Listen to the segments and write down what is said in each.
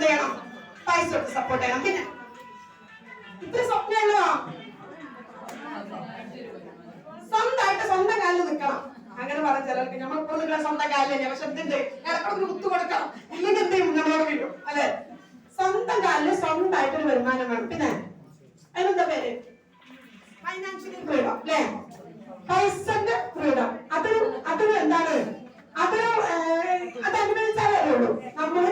എന്ത് ചെയ്യണം പൈസ കൊടുത്ത് സപ്പോർട്ട് ചെയ്യണം. പിന്നെ ഇത്ര സ്വപ്നമുള്ളോ സ്വന്തമായിട്ട് സ്വന്തം കാലിൽ നിൽക്കണം. അങ്ങനെ പറഞ്ഞ ചിലർക്ക് നമ്മൾ ഇപ്പോൾ സ്വന്തം കാലിലെ പക്ഷെ എന്തുണ്ട്? ഇടക്കൊക്കെ കുത്തു കൊടുക്കണം ഇല്ലെങ്കിൽ എന്ത് ചെയ്യും നമ്മളോട് വീഴും അല്ലെ സ്വന്തം കാലിൽ സ്വന്തമായിട്ട് ഒരു വരുമാനം വേണം പിന്നെ അതിനെന്താ പേര് ഫൈനാൻഷ്യലി ഫ്രീഡം അല്ലേ പൈസന്റെ ഫ്രീഡം അതൊരു അതൊരു എന്താണ് അതൊരു ഏഹ്, അത് അനുഭവിച്ചാലേ അറിയുള്ളൂ നമ്മൾ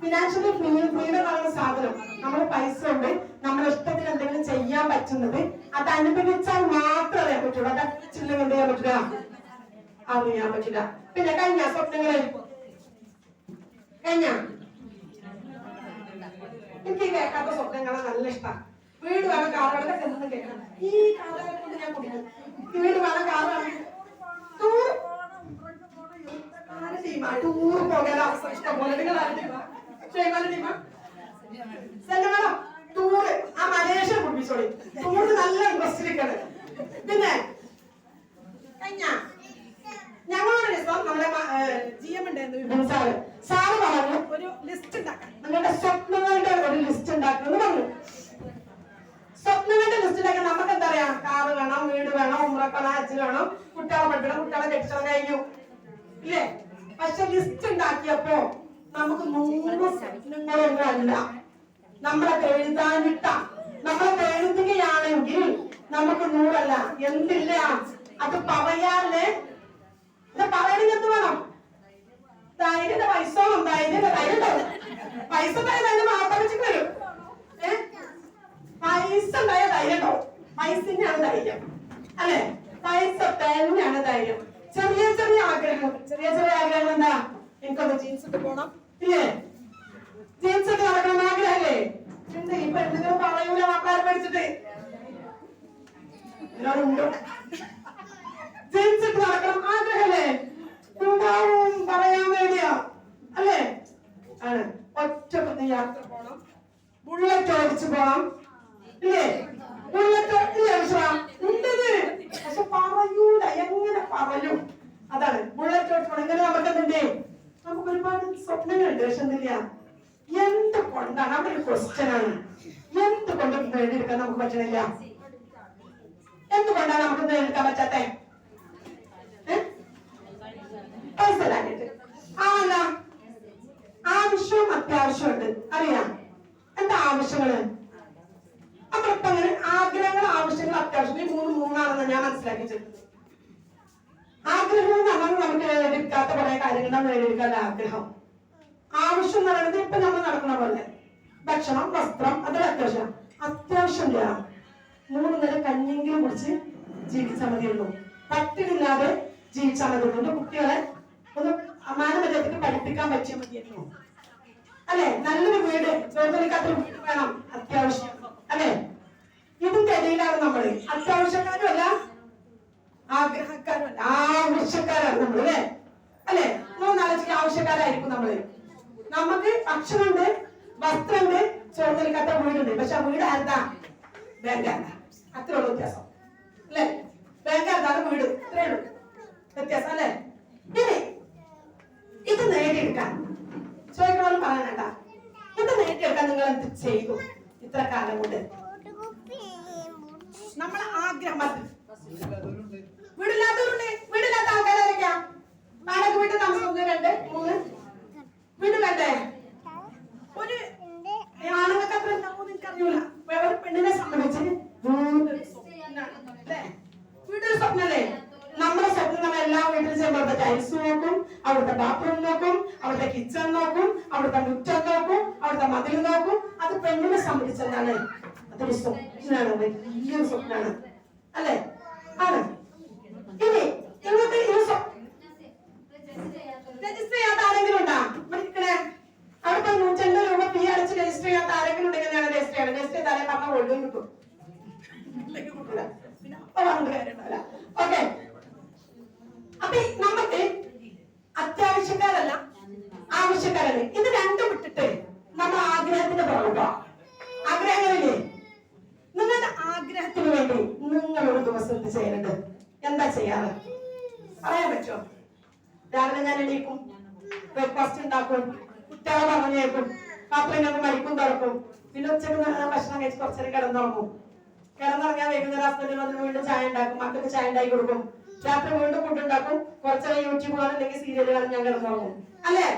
ഫിനാൻഷ്യലി ഫ്രീ ഫ്രീഡം പറയുന്ന സാധനം. നമ്മുടെ പൈസ ഉണ്ട് നമ്മുടെ ഇഷ്ടത്തിന് എന്തെങ്കിലും ചെയ്യാൻ പറ്റുന്നത് അത് അനുഭവിച്ചാൽ മാത്രമേ അറിയാൻ പറ്റുള്ളൂ. അത് അനുഭവിച്ചില്ലെങ്കിൽ എന്ത് ചെയ്യാൻ പറ്റില്ല? അറിയാൻ പറ്റില്ല. പിന്നെ കഴിഞ്ഞ സ്വപ്നങ്ങളെ കഴിഞ്ഞ? എനിക്ക് കേൾക്കാത്ത സ്വപ്നങ്ങളെ നല്ല ഇഷ്ടമാണ് വീട് വേണം കാറുകളൊക്കെ ചെന്ന് കേൾക്കണം. ഈ കാറുകളെ കൊണ്ട് ഞാൻ കുടിക്കും വീട് വേണം കാറ് വേണം. ടൂർ ടൂർ പോകാൻ അവസരം ഇഷ്ടം പോലെ നിങ്ങൾ ആര് സെല്ലമേടം ടൂറ് ആ മലേഷ്യ കുടിപ്പിച്ചോളി ടൂറ് നല്ല ഇൻട്രസ്റ്റ് ഇരിക്കണ്. പിന്നെ കഴിഞ്ഞ. ഞങ്ങളുടെ ദിവസം നമ്മുടെ ജി എം ഉണ്ടായിരുന്നു വിപിൻ സാറ്. സാറ് പറഞ്ഞു ഒരു ലിസ്റ്റ് ഉണ്ടാക്കാൻ നിങ്ങളുടെ സ്വപ്നങ്ങളുടെ ഒരു ലിസ്റ്റ് ഉണ്ടാക്കുമെന്ന് പറഞ്ഞു. സ്വപ്നങ്ങളുടെ ലിസ്റ്റ് ഉണ്ടാക്കാൻ നമുക്ക് എന്താ പറയാ? കാറ് വേണം വീട് വേണം ഉമ്രക്കണം അച്ഛൻ വേണം. കുട്ടികളെ പഠിക്കണം കുട്ടികളെ കെട്ടിച്ചോളം കഴിഞ്ഞു. ഇല്ലേ? പക്ഷെ ലിസ്റ്റ് ഉണ്ടാക്കിയപ്പോ നമുക്ക് നൂറ് സ്വപ്നങ്ങളൊന്നും അല്ല നമ്മളെ എഴുതാനിട്ട നമ്മളെ എഴുതുകയാണെങ്കിൽ നമുക്ക് നൂറല്ല. എന്തില്ല? അത് പറയാല്ലേ ഇത് പറയണെങ്കിൽ എന്ത് വേണം? ധൈര്യന്റെ പൈസ ധൈര്യന്റെ ധൈര്യം പൈസ തന്നെ വെച്ചിട്ട് വരും. പൈസ ഉണ്ടായ ധൈര്യം ഉണ്ടാവും. പൈസയാണ് ധൈര്യം. അല്ലെ? പൈസ തന്നെയാണ് ധൈര്യം. ചെറിയ ചെറിയ ആഗ്രഹങ്ങൾ. ചെറിയ ചെറിയ ആഗ്രഹങ്ങൾ എന്താ? എനിക്കൊന്ന് ജീൻസ് ഇട്ട് പോണം. ഇല്ലേ? ജീൻസ് ഇട്ട് നടക്കണം ആഗ്രഹല്ലേ? ഉണ്ട് ഈ പെണ്ണുങ്ങൾ പറയൂല പഠിച്ചിട്ട് എല്ലാവരും ഉണ്ടോ? ജീൻസ് ഇട്ട് നടക്കണം ആഗ്രഹല്ലേ? ഉണ്ടാവും ആണ്. ഒറ്റ യാത്ര പോണം. ബുള്ളറ്റ് ഓടിച്ചു പോണം. ഇല്ലേ? ബുള്ളറ്റ് ഇല്ലേ വിശ്വാ ഉണ്ടത് പക്ഷെ പറയൂല എങ്ങനെ പറയും അതാണ് ബുള്ളറ്റ് ഓടിച്ചു പോണം എങ്ങനെ നമുക്ക് എന്തുണ്ട് നമുക്ക് ഒരുപാട് സ്വപ്നങ്ങളുണ്ട് പക്ഷെ എന്തില്ല എന്ത് കൊണ്ടാണ് അവിടെ ഒരു ക്വസ്റ്റ്യൻ ആണ് എന്തുകൊണ്ട് നേടിയെടുക്കാൻ നമുക്ക് പറ്റണില്ല. എന്തുകൊണ്ടാണ് നമുക്ക് നേടിയെടുക്കാൻ പറ്റാത്ത? പൈസ ഇല്ലാഞ്ഞിട്ട്. ആവല്ല ആവശ്യവും അറിയാം. എന്താ ആവശ്യങ്ങൾ? നമ്മളിപ്പോ അങ്ങനെ ആഗ്രഹങ്ങൾ ആവശ്യങ്ങൾ അത്യാവശ്യം ഈ മൂന്ന് മൂന്നാണെന്ന് ഞാൻ മനസ്സിലാക്കിച്ചത്. ആഗ്രഹം എന്ന് പറഞ്ഞാൽ നമുക്ക് നേടിയെടുക്കാത്ത കുറെ കാര്യങ്ങൾ നേടിയെടുക്കാൻ ആഗ്രഹം. ആവശ്യം എന്ന് പറയുന്നത് ഇപ്പൊ നമ്മൾ നടക്കുന്ന പോലെ. ഭക്ഷണം വസ്ത്രം അതൊരു അത്യാവശ്യം അത്യാവശ്യം ഇല്ല മൂന്ന് നേരം കഞ്ഞെങ്കിലും കുടിച്ച് ജീവിച്ചാൽ മതിയുള്ളൂ പട്ടിണില്ലാതെ ജീവിച്ചാൽ മതിയുള്ളൂ എന്റെ കുട്ടികളെ ഒന്ന് മാനവജാതിക്ക് പഠിപ്പിക്കാൻ പറ്റിയാൽ മതിയല്ലോ അല്ലെ? നല്ലൊരു വീട്. ചോദിക്കാത്തൊരു വീട് വേണം അത്യാവശ്യം അല്ലെ ഇതിന്റെ ഇടയിലാണ് നമ്മൾ അത്യാവശ്യക്കാരും അല്ല ആഗ്രഹക്കാരും അല്ല ആവശ്യക്കാരാണ് നമ്മൾ അല്ലെ അല്ലെ മൂന്നാലോചിക്ക് ആവശ്യക്കാരായിരിക്കും നമ്മൾ നമുക്ക് ഭക്ഷണമുണ്ട് വസ്ത്രമുണ്ട് ചോദിക്കാത്ത വീടുണ്ട്. പക്ഷെ ആ വീട് ബാങ്കാണ് അത്ര ഉള്ള വ്യത്യാസം. അല്ലെ? ബാങ്കാർക്കാണ് വീട്. ഇത്രയേ ഉള്ളൂ വ്യത്യാസം അല്ലെ? ഇനി ഇത് നേടിയെടുക്കാൻ. ചോദിക്കണമെന്ന് പറയാനണ്ട ഇത് നേടിയെടുക്കാൻ നിങ്ങൾ എന്ത് ചെയ്തു? ഇത്ര കാലം കൊണ്ട്. നമ്മളെ ആഗ്രഹം വീടില്ലാത്തവരുണ്ട്. വീടില്ലാത്ത ആൾക്കാരൊക്കെയാ വാടക വീട്ടിൽ ഒന്ന് രണ്ട് മൂന്ന്? വീട് വേണ്ടേ ഒരു ആണുങ്ങൾക്ക് അത്ര ഉണ്ടാവും എനിക്കറിയൂല ഒരു പെണ്ണിനെ സംബന്ധിച്ച് വീടൊരു സ്വപ്നാണ്. അല്ലേ? വീടൊരു സ്വപ്നല്ലേ നമ്മുടെ സ്വപ്നം നമ്മൾ എല്ലാ വീട്ടിലും ചെയ്യുമ്പോൾ അവിടുത്തെ ടൈൽസ് നോക്കും അവിടുത്തെ ബാത്റൂം നോക്കും അവിടുത്തെ കിച്ചൺ നോക്കും അവിടുത്തെ മുറ്റം നോക്കും അവിടുത്തെ മതിൽ നോക്കും. അത് പെണ്ണിനെ സംബന്ധിച്ചതാണ്. അതൊരു സ്വപ്നാണ് വലിയൊരു സ്വപ്നാണ് അല്ലെ? ആണ്. ഇനി നിങ്ങൾക്ക് ഈ രജിസ്റ്റർ ചെയ്യാത്ത ആരെങ്കിലും ഉണ്ടാ? ഇരിക്കണേ. അവിടുത്തെ നൂറ്റമ്പത് രൂപ ഫീ അടച്ച് രജിസ്റ്റർ ചെയ്യാത്ത ആരെങ്കിലും ഉണ്ടെങ്കിൽ ഞാൻ രജിസ്റ്റർ ചെയ്യണം രജിസ്റ്റർ ചെയ്താലേ പറഞ്ഞ കൊള്ളും കിട്ടും. കിട്ടൂല. അപ്പൊ പറഞ്ഞിട്ട് കാര്യമുണ്ടാവില്ല. Okay. അപ്പൊ ഈ നമുക്ക് അത്യാവശ്യക്കാരല്ല ആവശ്യക്കാരല്ല ഇത് രണ്ടും വിട്ടിട്ട് നമ്മൾ ആഗ്രഹത്തിന് പുറകെ ആഗ്രഹങ്ങളില്ലേ? നിങ്ങളുടെ ആഗ്രഹത്തിന് വേണ്ടി നിങ്ങൾ ഒരു ദിവസം എന്ത് ചെയ്യുന്നുണ്ട് എന്താ ചെയ്യാറ്? പറയാൻ പറ്റുമോ? രാവിലെ ഞാൻ എണീക്കും ബ്രേക്ക്ഫാസ്റ്റ് ഉണ്ടാക്കും കുട്ടികളെ പറഞ്ഞേക്കും ഞങ്ങൾ മരിക്കും തുറക്കും. പിന്നെ ഉച്ചയ്ക്ക് ഭക്ഷണം കഴിച്ച് കുറച്ചേരം കിടന്നുറങ്ങും. കിടന്നുറങ്ങിയാൽ വൈകുന്നേരം ഹസ്ബൻഡിന് വന്ന് വീണ്ടും ചായ ഉണ്ടാക്കും മക്കൾക്ക് ചായ ഉണ്ടാക്കി കൊടുക്കും. രാത്രി വീണ്ടും ഫുഡ് ഉണ്ടാക്കും കുറച്ചേരം യൂട്യൂബ് കാണും അല്ലെങ്കിൽ സീരിയൽ കാണും ഞാൻ കിടന്നുറങ്ങും. അല്ലേ?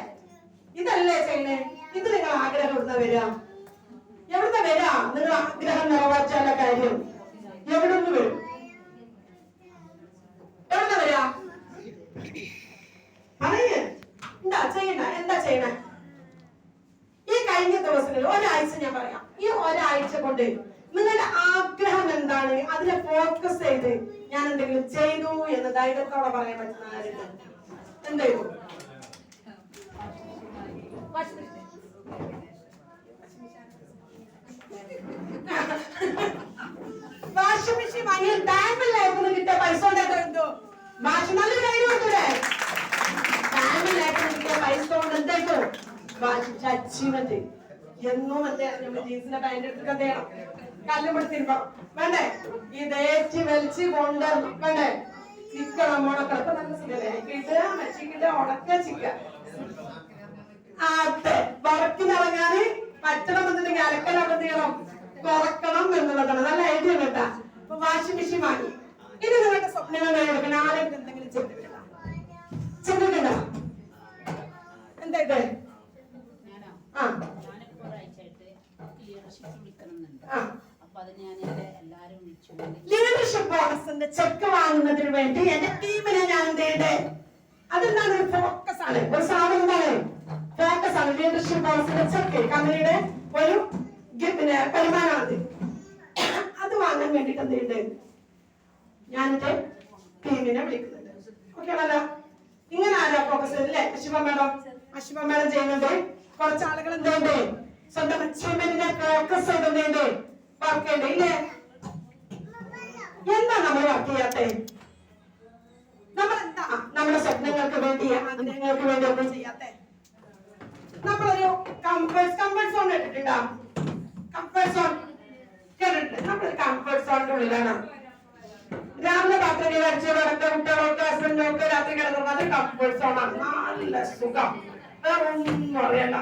ഇതല്ലേ ചെയ്യണേ ഇത് നിങ്ങൾ ആഗ്രഹം എവിടുന്ന വരാം എവിടുന്ന വരാം നിങ്ങൾ ആഗ്രഹം നിറവേറ്റാനുള്ള കാര്യം എവിടുന്ന് വരും? എവിടുന്ന വരാം എന്താ ചെയ്യണ? എന്താ ചെയ്യണ? ഈ കഴിഞ്ഞ ദിവസങ്ങളിൽ ഒരാഴ്ച ഞാൻ പറയാം. ഈ ഒരാഴ്ച കൊണ്ട് നിങ്ങളുടെ ആഗ്രഹം എന്താണ്? അതിനെ ഫോക്കസ് ചെയ്ത് ഞാൻ എന്തെങ്കിലും ചെയ്തു എന്ന് ധൈര്യത്തോടെ പറയാൻ പറ്റുന്ന ആരെങ്കിലും? എന്ത് ചെയ്തു? വാഷിംഗ് മെഷീൻ വാങ്ങിയ ഡാമിലായിരുന്നു കിട്ടിയ പൈസ കൊണ്ടോ വാഷ് നല്ല കൈ കൊടുത്തൂടെ ഡാമിലായിരുന്നു കിട്ടിയ പൈസ കൊണ്ട് എന്തായിട്ടോ വാഷിംഗ് അച്ചീവ്മെന്റ് എന്നും അദ്ദേഹം നമ്മൾ ജീൻസിന്റെ പാന്റ് എടുത്തിട്ട് അദ്ദേഹം കല്ലും പിടിച്ചിരുമ്പോ വേണ്ടേ? ഇതേറ്റ് വലിച്ച് കൊണ്ട് വേണ്ടേ? ചിക്കണം ഉണക്കളൊക്കെ നല്ല സുഖല്ലേ? കിട്ടുക ചിക്ക അതെ എന്നുണ്ടെങ്കിൽ പറ്റണമെന്നുണ്ടെങ്കിൽ എന്ത് ചെയ്യണം കുറക്കണം എന്നുള്ളതാണ്. നല്ല ഐഡിയ കേട്ടാ. അപ്പൊ വാഷിംഗ് മെഷീൻ വാങ്ങി. ഇനി നിങ്ങളുടെ സ്വപ്നങ്ങൾ നേടിയെടുക്കാൻ ആരെങ്കിലും എന്തെങ്കിലും ചെയ്തിട്ടുണ്ടോ? ചെയ്തിട്ടുണ്ടോ? എന്താ ആ. ലീഡർഷിപ്പ് ബോണസിന്റെ ചെക്ക് വാങ്ങുന്നതിന് വേണ്ടി എന്റെ ടീമിനെ ഞാൻ എന്ത് ചെയ്യട്ടെ? അതെന്താണ് ഒരു ഫോക്കസ് ആണ്. ഒരു സാധനം എന്താണ്? ഫോക്കസ് ആണ് ലീഡർഷിപ്പ് ബോണസിന്റെ ചെക്ക് കമ്പനിയുടെ ഒരു പിന്നെ വരുമാനമാണത് അത് വാങ്ങാൻ വേണ്ടിട്ട് എന്ത് ചെയ്യുന്നുണ്ട്? ഞാൻ എന്റെ ടീമിനെ വിളിക്കുന്നുണ്ട്. ഓക്കെ ആണല്ലോ? ഇങ്ങനെ ആരാ ഫോക്കസ് അല്ലേ? അശിവ മേഡം? അശിവ മേഡം ചെയ്യുന്നുണ്ട്. കുറച്ച് ആളുകൾ എന്തുണ്ട് സ്വന്തം അച്ചീവ്മെന്റിനെ ഫോക്കസ് ചെയ്ത് എന്ത് ചെയ്യുന്നുണ്ട്? വർക്ക് ചെയ്യണ്ടേ ഇല്ലേ? എന്താ നമ്മൾ വർക്ക് ചെയ്യാത്തെ? നമ്മൾ എന്താ നമ്മുടെ സ്വപ്നങ്ങൾക്ക് വേണ്ടി ആഗ്രഹങ്ങൾക്ക് വേണ്ടി ഒന്നും ചെയ്യാത്തെ? നമ്മളൊരു കംഫർട്ട് കംഫർട്ട് സോൺ ഇട്ടിട്ടുണ്ടോ? കംഫർട്ട് സോൺ കേട്ടിട്ടുണ്ട്. നമ്മൾ കംഫർട്ട് സോണിന്റെ ഉള്ളിലാണ്. രാവിലെ പാത്രം കഴിച്ച് കിടക്ക കുട്ടികളൊക്കെ ഹസ്ബൻഡൊക്കെ രാത്രി കിടക്കുന്നത് കംഫർട്ട് സോണാണ് നല്ല സുഖം. വേറെ ഒന്നും അറിയണ്ട.